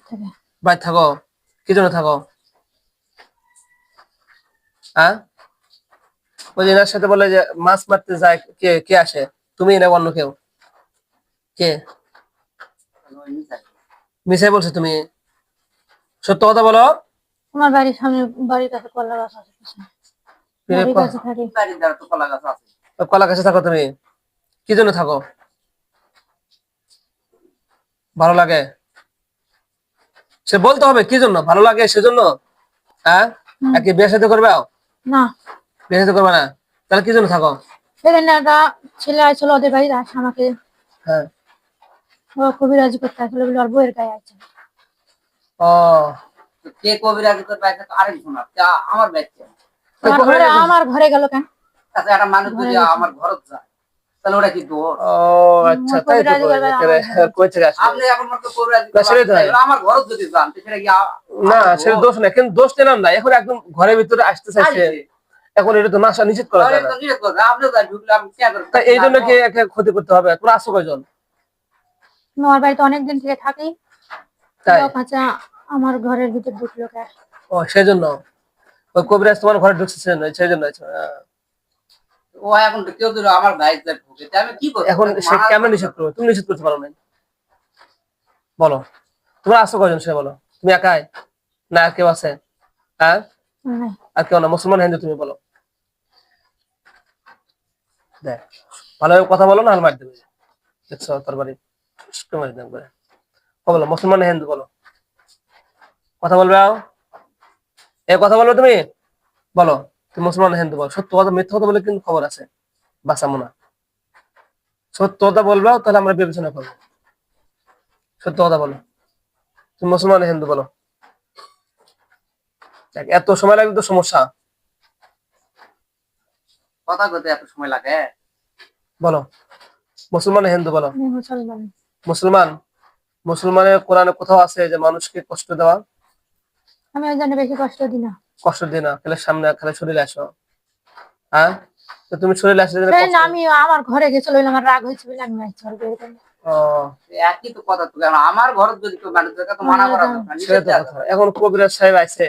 থেকে। বাইরে থাকো। কি জন্য থাকো? হ্যাঁ ওই এনার সাথে বলে যে মাছ মারতে যায় কে কে আসে? তুমি না অন্য কেউ? কে? মিশাই বলছো তুমি। সত্য কথা বলো। আমার বাড়ির সামনে বাড়ির কাছে কলা গাছ আছে কলা গাছ থাকো তুমি। কি জন্য থাকো? ভালো লাগে? সে বলতে হবে কি জন্য? ভালো লাগে সেজন্য? হ্যাঁ? হুম। বিয়ে সাথে করবে না। বিয়ে সাথে করবে না? তাহলে কি জন্য থাকো? সেখানে একটা ছেলে আসছিল ওদের বাড়িতে আসে আমাকে হ্যাঁ। ও কবিরাজি করতে আসলে বলে ওর বইয়ের গায়ে আছে। ও কে কবিরাজ করবে এটা তো আরেকজন আমার বাচ্চা আমার ঘরে গেল কেন? তাতে একটা মানুষ যদি আমার ঘরত যায়। তাহলে ওটা কি দোষ? ও আচ্ছা তাই তো কই থেকে আসলে? আপনি এখন কবিরাজ। আমার ঘরত যদি যান সেটা কি না সেটা দোষ? না কিন্তু দোষ নিলাম না। এখন একদম ঘরের ভিতরে আসতে চাইছে। এখন এটা তো নাশা করা যায় না। এই জন্য কি ক্ষতি করতে হবে? তোরা আসো কয়জন? আমার বাড়িতে অনেকদিন থেকে থাকি। তাই? ও আমার ঘরের ভিতরে ঢুকলো কে ও সেই জন্য? ওই কবিরাজ তোমার ঘরে ঢুকছে সেই জন্য- সেই জন্য আচ্ছা, হ্যাঁ। ও এখন কেউ যদি আমার বাড়িতে ঢুকে আমি কি করব এখন সে কেমন নিষেধ করবে? তুমি নিষেধ করতে পারো না বলো। তোমরা আসো কয়জন সে বলো? তুমি একাই? না আর কেউ আছে? হ্যাঁ? আর কেউ না? মুসলমান হিন্দু তুমি বলো। দেখ ভালোভাবে কথা বলো না আর মার দেবে। দেখছ তোর বাড়ি মারি দেব। করে বলো মুসলমান না হিন্দু বলো? কথা বলবে এ কথা বলবে তুমি? বলো। মুসলমান হিন্দু বলো সত্য কথা মিথ্যা কথা বলে কিন্তু খবর আছে। বাঁচাবো না। সত্য কথা বলবে তাহলে আমরা বিবেচনা করব। সত্য কথা বলো। তুমি মুসলমান হিন্দু বলো। এত সময় লাগবে তো সমস্যা। কথা বলতে এত সময় লাগে? বলো। মুসলমান হিন্দু বলো। মুসলমান। মুসলমান মুসলমানের কোরআনে কোথাও আছে যে মানুষকে কষ্ট দেওয়া? আমি ওই জন্য বেশি কষ্ট দিই না। কষ্ট দিয়ে না খেলে সামনে খেলে শরীরে আসো। হ্যাঁ? তো তুমি শরীরে আসলে না আমি আমার ঘরে গেছিল আমার রাগ হয়েছে বলে আমি বিয়ে ও, একই তো কথা তো আমার ঘরত যদি কেউ মানুষ তো মানা করা। এখন কবিরাজ সাহেব আছে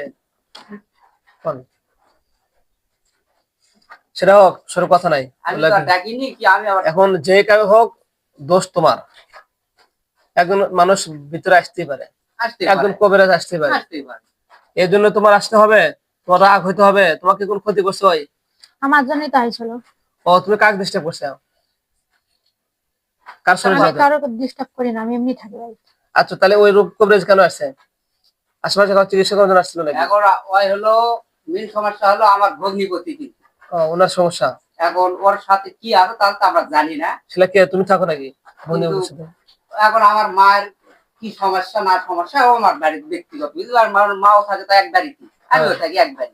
সেটা হোক সরু কথা নাই। আমি আর ডাকিনি কি আমি এখন যে কাউ হোক দোষ তোমার। একজন মানুষ ভিতরে আসতেই পারে। আসতে একজন পারে। কবিরাজ আসতে পারে। এই জন্য তোমার আসতে হবে তোমার রাগ হইতে হবে তোমাকে কোন ক্ষতি করছে ওই আমার জন্যই তো আইছিল ও তুমি কাক ডিস্টার্ব করছ কার শরীর আমি কারও ডিস্টার্ব করি না আমি এমনি থাকি বাড়িতে আচ্ছা তাহলে ওই রোগ কবিরাজ কেন আসছে? আশেপাশে কারও চিকিৎসা করার জন্য আসছিল নাকি? এখন ওই হলো মেন সমস্যা হলো আমার ভগ্নিপতি কিন্তু। ও, ওনার সমস্যা। এখন ওর সাথে কি আছে তাহলে তো আমরা জানি না। সেটা কে? তুমি থাকো নাকি? এখন আমার মায়ের কি সমস্যা না সমস্যা ও আমার বাড়ির ব্যক্তিগত বুঝলি আর মাও থাকে তো এক বাড়িতে আমিও হ্যাঁ। থাকি এক বাড়ি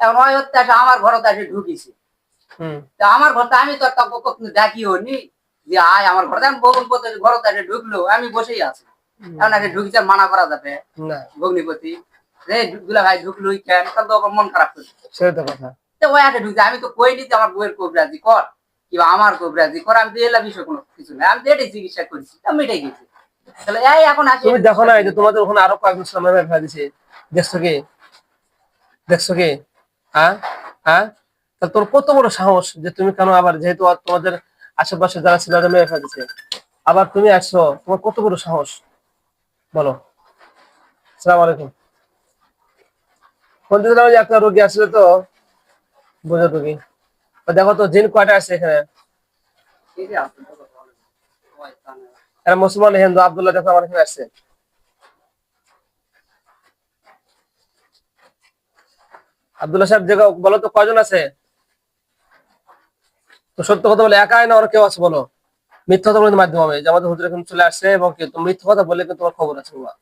এখন ওই এসে আমার ঘরতে এসে ঢুকিছে। তা আমার ঘরতে আমি তো তাকে কখনো ডাকিও নি যে আয় আমার ঘরতে আমি বগুন পথে ঘরতে এসে ঢুকলো আমি বসেই আছি। এখন এসে ঢুকিছে মানা করা যাবে। না। ভগ্নিপতি রে দুলা ভাই ঢুকলো কেন? তাহলে তো মন খারাপ করছে। সেটাই তো কথা। তো ওই একটা ঢুকছে আমি তো কইনি যে আমার বইয়ের কবিরাজি কর কিংবা আমার কবিরাজি কর আমি তো এলা বিষয় কোনো কিছু নাই আমি তো এটাই চিকিৎসা করছি আমি এটাই গেছি। তাহলে এই এখন আসি। তুমি দেখো না এই যে তোমাদের ওখানে আরও কয়েকজন সামনে ফেলা দিছে। দেখছ কি? দেখছ কি? হ্যাঁ? হ্যাঁ? তা তোর কত বড় সাহস যে তুমি কেন আবার যেহেতু তোমাদের আশেপাশে যারা ছিল তারা মেরে আবার তুমি আসছো তোমার কত বড় সাহস? বলো। সালাম আলাইকুম। বলতে চাইলাম যে একটা রোগী আসলে তো বোঝা রোগী। দেখো তো জিন কয়টা আছে এখানে? যে তো। এরা মুসলমান হিন্দু আবদুল্লাহ দেখো আমার এখানে আসছে আবদুল্লাহ সাহেব দেখো বলো তো কয়জন আছে? তো সত্য কথা বলে একাই না ওর কেউ আছে বলো? মিথ্যা কথা বলে মাধ্যমে হবে। যে আমাদের হুজুর এখন চলে আসছে এবং কি তুমি মিথ্যা কথা বলে কিন্তু তোমার খবর আছে বাবা।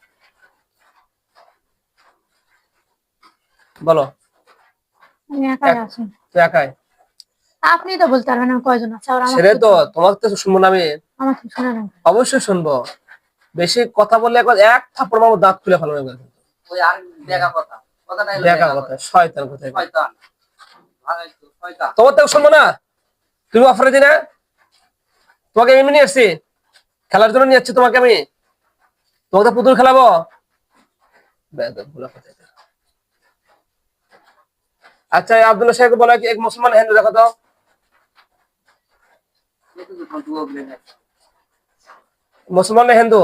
বলো। তো একাই? আপনি তো বলতে পারবেন না কয়জন আছে আর আমার সেটাই তো তোমাকে তো শুনব না আমি। না অবশ্যই শুনব। বেশি কথা বললে একবার এক থাপ্পড় মারবো দাঁত খুলে ফেলো একবার। ওই আর দেখা কথা। কথাটা হলো দেখা কথা শয়তান কোথায়? শয়তান। তোমার তো শুনব না? তুমি অফারে দিনা তোমাকে এমনি নিয়ে আসছি। খেলার জন্য নিয়ে যাচ্ছি তোমাকে আমি। তোমাকে তো পুতুল খেলাবো। আচ্ছা আব্দুল্লাহ সাহেব বলা কি এক মুসলমান হিন্দু দেখো তো দেখো তো কোন দুয়ো বলে গেছে। মুসলমান না হিন্দু?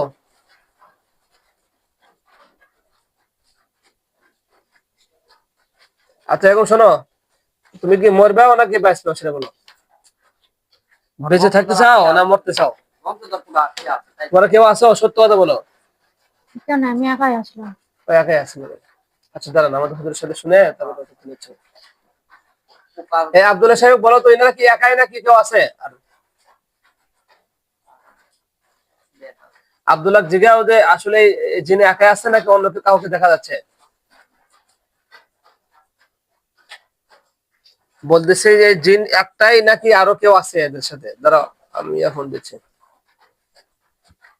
আচ্ছা এখন শোনো। তুমি কি মরবেও নাকি বাঁচবে সেটা বলো। বেঁচে থাকতে চাও না মরতে চাও? তোমরা কেউ আসো সত্য কথা বলো। আমি একাই আসলাম। একাই আচ্ছা দাঁড়ান আমাদের হুজুরের সাথে শুনে তারপর আব্দুল্লাহ সাহেব বলো তো এনারা কি একাই নাকি কেউ আছে? আর আব্দুল্লাহ জিজ্ঞাও যে আসলে যিনি একাই আছে নাকি অন্য কাউকে দেখা যাচ্ছে? বলতেছে যে জিন একটাই নাকি আরও কেউ আছে এদের সাথে? দাঁড়াও আমি এখন দিচ্ছি।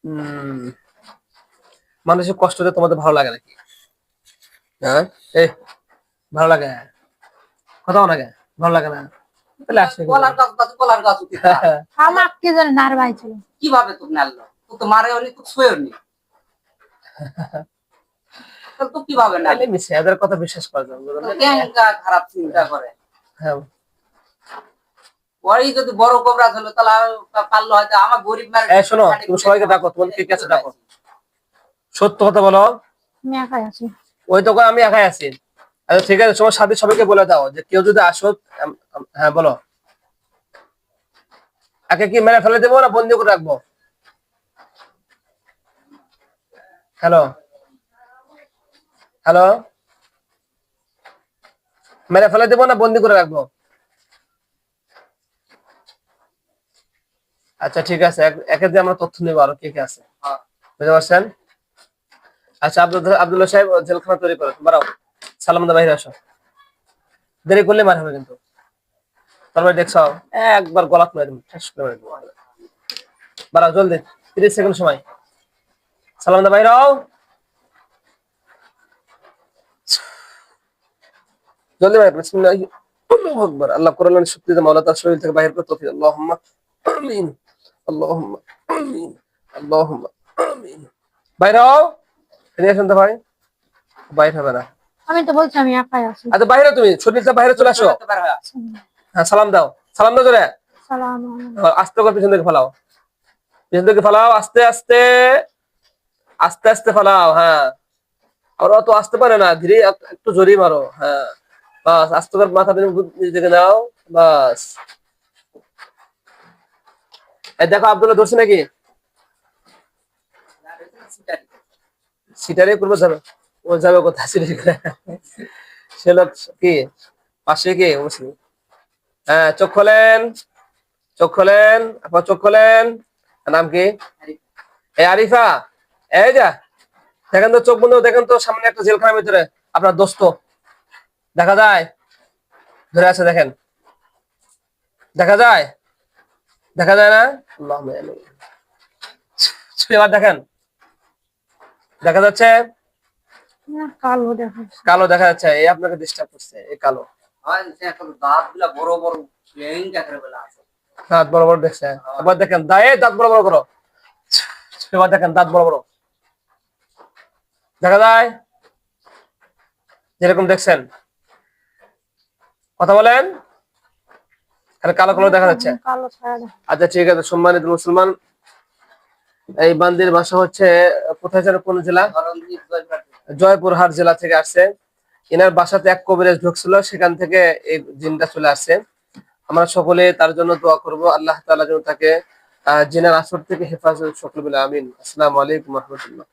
হম মানুষের কষ্টতে তোমাদের ভালো লাগে নাকি? হ্যাঁ? এই ভালো লাগে? কোথাও লাগে ভালো লাগে না? তাহলে আসবে করে? গাছ কলার গাছ আমার কে জানে ছিল কীভাবে তোকে নাড়লো তুই তো মারে অনেক তুই শুয়ে নি। তাহলে এদের কথা বিশ্বাস করা যাবে বুঝলেন? খারাপ চিন্তা করে। হ্যাঁ। যদি বড় কবরাজ হলো তাহলে আর পারল হয়তো আমার গরিব মারে এই শোনো, তুমি সবাইকে ডাকো, তোমার কে কে ডাকো। সত্য কথা বলো। আমি একাই আছি। ওই তো আমি একাই আছি। আচ্ছা ঠিক আছে তোমার সাথে সবাইকে বলে দাও যে কেউ যদি আসো হ্যাঁ বলো। একে কি মেরে ফেলে দেবো না বন্দি করে রাখব? হ্যালো হ্যালো মেরে ফেলে দেবো না বন্দি করে রাখব? আচ্ছা ঠিক আছে। এক- দিয়ে আমরা তথ্য নেব আরও কে কে আছে। হ্যাঁ। বুঝতে পারছেন? আচ্ছা আব্দুল আব্দুল্লাহ সাহেব জেলখানা তৈরি করো। বাড়াও সালাম দা বাইরে আসো। দেরি করলে মার হবে কিন্তু। তারপরে দেখছ? একবার গলাত মেরে দেবো শেষ করে বাড়াও জলদি। তিরিশ সেকেন্ড সময়। সালাম দা বাইরে আও। জলদি বাইরে বিসমিল্লাহ। আল্লাহু আকবার। আল্লাহ কোরআন শক্তি দে মাওলা তার শরীর থেকে বাইরে করে তৌফিক। আল্লাহুম্মা আমিন। আল্লাহুম্মা আমিন। আল্লাহুম্মা আমিন। আও এদিকে শুনতে ভাই। বাইরে হবে না। আমি তো বলছি আমি একাই আছি। আচ্ছা বাইরে তুমি। শরীরটা বাইরে চলে আসো। হ্যাঁ সালাম দাও। সালাম দাও জোরে। সালাম আস্তে করে পিছন থেকে ফেলাও। পিছন থেকে ফেলাও আস্তে আস্তে। আস্তে আস্তে ফেলাও হ্যাঁ। আর অত আসতে পারে না, ধীরে একটু জোরে মারো হ্যাঁ। বাস, আস্তে করে মাথা নিজেকে নাও, বাস। দেখো আব্দুল্লাহ ধরছে নাকি? সিটারে করব যাবে, ও যাবে কোথায় সে লোক কি? পাশে কি? মুসলিম হ্যাঁ চোখ খোলেন চোখ খোলেন, আপনার চোখ খোলেন। নাম কি? এই আরিফা। এই যা দেখেন তো চোখ বন্ধ দেখেন তো সামনে একটা জেলখানার ভিতরে আপনার দোস্ত। দেখা যায়? ধরে আছে দেখেন। দেখা যায়? দেখা যায় না? এবার দেখেন। দেখা যাচ্ছে? কালো দেখো কালো দেখা যাচ্ছে এই আপনাকে ডিস্টার্ব করছে এই কালো। সে এখন দাঁতগুলা বড় বড় লেঙ্গা করে বলে আছে। দাঁত বড় বড় দেখছে। এবার দেখেন দায়ে দাঁত বড় বড় করো। এবার দেখেন দাঁত বড় বড়। দেখা যায় যেরকম দেখছেন কথা বলেন আর কালো কালো দেখা যাচ্ছে। আচ্ছা ঠিক আছে সম্মানিত মুসলমান এই বান্দির বাসা হচ্ছে কোথায় যেন কোন জেলা। জয়পুরহাট জেলা থেকে আসছে। এনার বাসাতে এক কবিরাজ ঢুকছিল সেখান থেকে এই জিনটা চলে আসছে। আমরা সকলে তার জন্য দোয়া করব আল্লাহ তাআলা যেন তাকে জিনের আসর থেকে হেফাজত সকল বলে আমিন। আসসালামু আলাইকুম রহমতুল্লাহ।